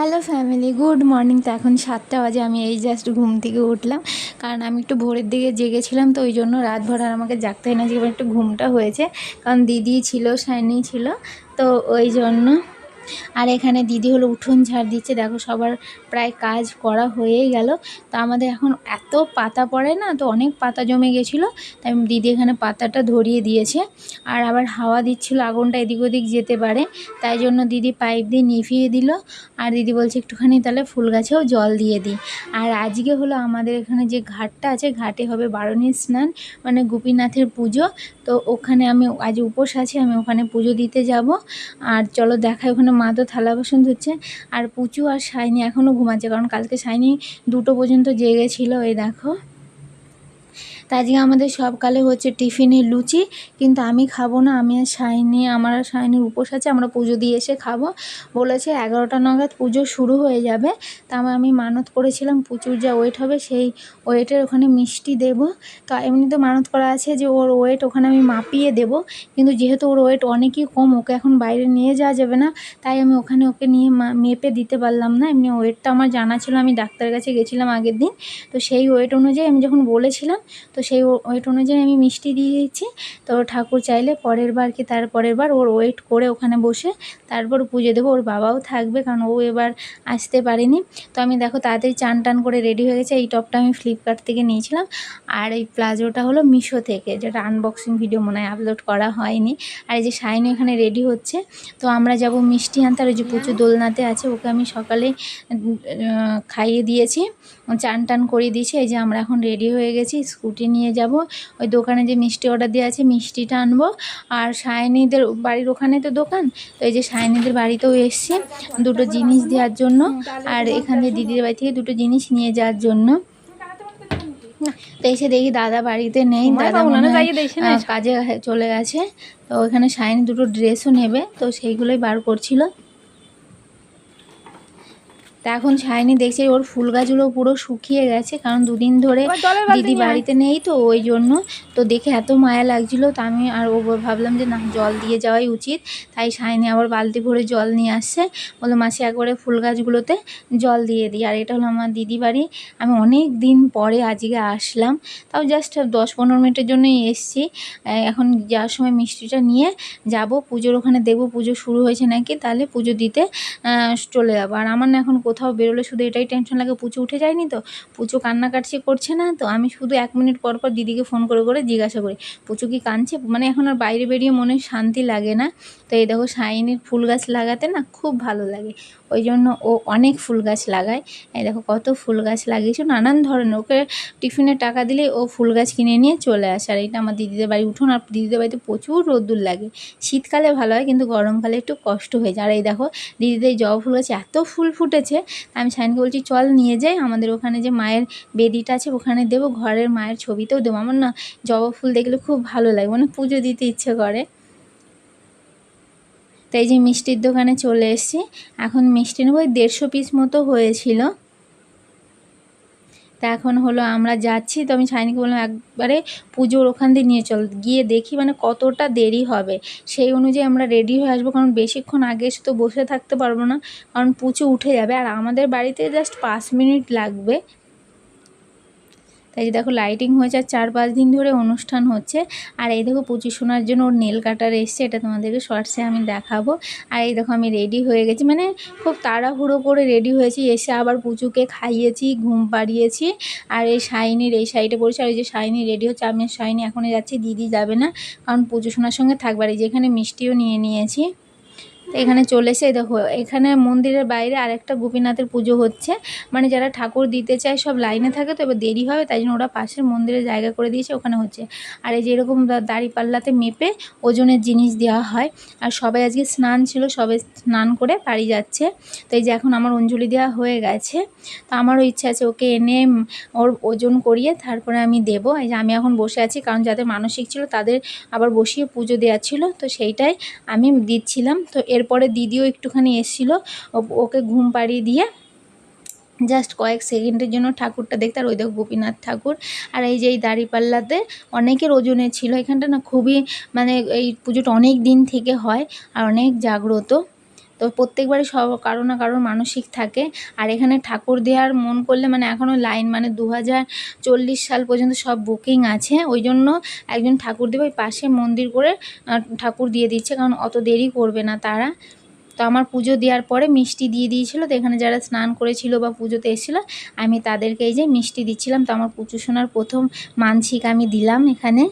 Hello family, good morning. তো এখন সাতটা বাজে, আমি এই জাস্ট ঘুম থেকে উঠলাম। কারণ আমি একটু ভোরের দিকে জেগেছিলাম, তো ওই জন্য রাত ভর আর আমাকে জাগতে হয় না যে একটু ঘুমটা হয়েছে। কারণ দিদি ছিল শাইনি ছিল, তো ওই জন্য আর এখানে দিদি হলো উঠোন ঝাড় দিচ্ছে। দেখো সবার প্রায় কাজ করা হয়েই গেল। তো আমাদের এখন এত পাতা পড়ে না, তো অনেক পাতা জমে গেছিল। তাই দিদি এখানে পাতাটা ধরিয়ে দিয়েছে। আর আবার হাওয়া দিচ্ছিল, আগুনটা এদিক ওদিক যেতে পারে। তাই জন্য দিদি পাইপ দিয়ে নিভিয়ে দিল। আর দিদি বলছে, একটুখানি তাহলে ফুল গাছেও জল দিয়ে দিই। আর আজকে হলো আমাদের এখানে যে ঘাটটা আছে, ঘাটে হবে বারণী স্নান মানে গোপীনাথের পুজো। তো ওখানে আমি, আজ উপোস আছি, আমি ওখানে পুজো দিতে যাব। আর চলো দেখাই ওখানে মা তো থালা বাসন ধুচ্ছে, আর পুচু আর সাইনি এখনও ঘুমাচ্ছে, কারণ কালকে সাইনি দুটো পর্যন্ত জেগেছিল এই দেখো। তা আজকে আমাদের সবকালে হচ্ছে টিফিনে লুচি, কিন্তু আমি খাব না, আমি আর সাইনি আমার আর সাইনির উপোস আছে, আমরা পুজো দিয়ে এসে খাব। বলেছে এগারোটা নাগাদ পুজো শুরু হয়ে যাবে। তা আমি মানত করেছিলাম, প্রচুর যা ওয়েট হবে সেই ওয়েটের ওখানে মিষ্টি দেব। তো এমনি তো মানত করা আছে যে ওর ওয়েট ওখানে আমি মাপিয়ে দেব, কিন্তু যেহেতু ওর ওয়েট অনেকই কম, ওকে এখন বাইরে নিয়ে যাওয়া যাবে না, তাই আমি ওখানে ওকে নিয়ে মেপে দিতে পারলাম না। এমনি ওয়েটটা আমার জানা ছিল, আমি ডাক্তারের কাছে গেছিলাম আগের দিন। তো সেই ওয়েট অনুযায়ী আমি যখন বলেছিলাম, তো সেই ওয়েট অনুযায়ী আমি মিষ্টি দিয়ে দিয়েছি। তো ঠাকুর চাইলে পরের বার কি তার পরের বার ওর ওয়েট করে ওখানে বসে তারপর পুজো দেবো। ওর বাবাও থাকবে কারণ ও এবার আসতে পারেনি। তো আমি দেখো তাড়াতাড়ি চান টান করে রেডি হয়ে গেছে। এই টপটা আমি ফ্লিপকার্ট থেকে নিয়েছিলাম। আর এই প্লাজোটা হলো মিশো থেকে, যেটা আনবক্সিং ভিডিও মনে হয় আপলোড করা হয়নি। আর এই যে শাইন এখানে রেডি হচ্ছে। তো আমরা যাব মিষ্টি আনতে। আর যে প্রচুর দোলনাতে আছে, ওকে আমি সকালে খাইয়ে দিয়েছি। চান টান করিয়ে দিয়েছি। এই যে আমরা এখন রেডি হয়ে গেছি। স্কুটি নিয়ে যাব। ওই দোকানে যে মিষ্টি অর্ডার দেওয়া আছে মিষ্টিটা আনব। আর সায়নীদের বাড়ির ওখানে তো দোকান তো এই যে সায়নীদের বাড়িতেও এসছি দুটো জিনিস দেওয়ার জন্য। আর এখান থেকে দিদির বাড়ি থেকে দুটো জিনিস নিয়ে যাওয়ার জন্য। তো এসে দেখি দাদা বাড়িতে নেই দাদা কাজে চলে গেছে। তো ওখানে সাইনি দুটো ড্রেসও নেবে তো সেইগুলোই বার করছিল। তা এখন ছায়নি দেখছে ওর ফুল গাছগুলো পুরো শুকিয়ে গেছে কারণ দুদিন ধরে দিদি বাড়িতে নেই তো ওই জন্য। তো দেখে এত মায়া লাগছিল তা আমি আর ও ভাবলাম যে না জল দিয়ে যাওয়াই উচিত। তাই সাইনি আবার বালতি ভরে জল নিয়ে আসছে। বলল মাসি একবারে ফুল গাছগুলোতে জল দিয়ে দিই। আর এটা হলো আমার দিদি বাড়ি। আমি অনেক দিন পরে আজকে আসলাম। তাও জাস্ট দশ পনেরো মিনিটের জন্যই এসছি। এখন যাওয়ার সময় মিষ্টিটা নিয়ে যাব। পুজোর ওখানে দেখব পুজো শুরু হয়েছে নাকি তাহলে পুজো দিতে চলে যাব। আর আমার না এখন কোথাও বেরোলে শুধু এটাই টেনশন লাগে, পুচু উঠে যায়নি তো? পুচু কান্নাকাটি করছে না তো? আমি শুধু এক মিনিট পর পর দিদিকে ফোন করে করে জিজ্ঞাসা করি, পুচু কি কাঁদছে? মানে এখন আর বাইরে বেরিয়ে মনে শান্তি লাগে না। তো এই দেখো শাইনের ফুল গাছ লাগাতে না খুব ভালো লাগে। ওই জন্য ও অনেক ফুল গাছ লাগায়। এই দেখো কত ফুল গাছ লাগিয়েছে। নানান ধরনের, ওকে টিফিনে টাকা দিলেই ও ফুল গাছ কিনে নিয়ে চলে আসে। আর এটা আমার দিদিদের বাড়ি উঠোন, আর দিদিদের বাড়িতে প্রচুর রোদ্দুর লাগে। শীতকালে ভালো হয়, কিন্তু গরমকালে একটু কষ্ট হয়ে যায়। আর এই দেখো দিদিদের জবা ফুল গাছে এত ফুল ফুটেছে আমি সায়নকে বলছি, চল নিয়ে যাই, আমাদের ওখানে যে মায়ের বেদিটা আছে, ওখানে দেবো, ঘরের মায়ের ছবিতেও দেবো। আমার না জবা ফুল দেখলে খুব ভালো লাগে মানে পুজো দিতে ইচ্ছে করে। তাই যে মিষ্টির দোকানে চলে এসেছি, এখন মিষ্টি নেব, ওই দেড়শো পিস মতো হয়েছিল। তা এখন হলো আমরা যাচ্ছি, তো আমি সাইনিকে বললাম একবারে পুজোর ওখান দিয়ে নিয়ে চল, গিয়ে দেখি মানে কতটা দেরি হবে। সেই অনুযায়ী আমরা রেডি হয়ে আসব, কারণ বেশিক্ষণ আগে এসে তো বসে থাকতে পারব না, কারণ পুজো উঠে যাবে। আর আমাদের বাড়িতে জাস্ট পাঁচ মিনিট লাগবে। তাই যে দেখো লাইটিং হয়েছে আর চার পাঁচ দিন ধরে অনুষ্ঠান হচ্ছে। আর এই দেখো পুচু শোনার জন্য ওর নেল কাটার এসছে, এটা তোমাদেরকে শর্টসে আমি দেখাবো। আর এই দেখো আমি রেডি হয়ে গেছি মানে খুব তাড়াহুড়ো করে রেডি হয়েছি, এসে আবার পুচুকে খাইয়েছি, ঘুম পাড়িয়েছি। আর এই শাইনির, এই সাইডে পড়েছি আর এই যে শাইনি রেডি হচ্ছে, আমি শাইনি এখনই যাচ্ছি, দিদি যাবে না, কারণ পুজো শোনার সঙ্গে থাকবার এই যেখানে মিষ্টিও নিয়ে নিয়েছি। তো এখানে চলে এসে দেখো, এখানে মন্দিরের বাইরে আরেকটা গোপীনাথের পুজো হচ্ছে। মানে যারা ঠাকুর দিতে চায় সব লাইনে থাকে তো এবার দেরি হবে, তাই জন্য ওরা পাশের মন্দিরে জায়গা করে দিয়েছে, ওখানে হচ্ছে। আর এই যেরকম দাড়িপাল্লাতে মেপে ওজনের জিনিস দেওয়া হয়। আর সবাই আজকে স্নান ছিল, সবাই স্নান করে বাড়ি যাচ্ছে। তো এই যে এখন আমার অঞ্জলি দেওয়া হয়ে গেছে। তো আমারও ইচ্ছা আছে ওকে এনে ওর ওজন করিয়ে তারপরে আমি দেব। এই যে আমি এখন বসে আছি, কারণ যাদের মানসিক ছিল তাদের আবার বসিয়ে পুজো দেওয়া ছিল, তো সেইটাই আমি দিচ্ছিলাম। তো এর এরপরে দিদিও একটুখানি এসেছিল ওকে ঘুম পাড়িয়ে দিয়ে জাস্ট কয়েক সেকেন্ডের জন্য ঠাকুরটা দেখতে, আর ওই দেখো গোপীনাথ ঠাকুর, আর এই যে এই দাঁড়িপাল্লাতে অনেকের ওজনে ছিল, এখানটা না খুবই মানে এই পুজোটা অনেক দিন থেকে হয়, আর অনেক জাগ্রত। তো প্রত্যেকবারই সব কারও না কারোর মানসিক থাকে। আর এখানে ঠাকুর দেওয়ার মন করলে মানে এখনও লাইন মানে দু হাজার চল্লিশ সাল পর্যন্ত সব বুকিং আছে। ওই জন্য একজন ঠাকুর দেবে ওই পাশে মন্দির করে ঠাকুর দিয়ে দিচ্ছে। কারণ অত দেরি করবে না তারা। তো আমার পুজো দেওয়ার পরে মিষ্টি দিয়ে দিয়েছিলো। তো এখানে যারা স্নান করেছিল বা পুজোতে এসেছিল, আমি তাদেরকে এই যে মিষ্টি দিচ্ছিলাম। তো আমার পুজো শোনার প্রথম মানসিক আমি দিলাম এখানে।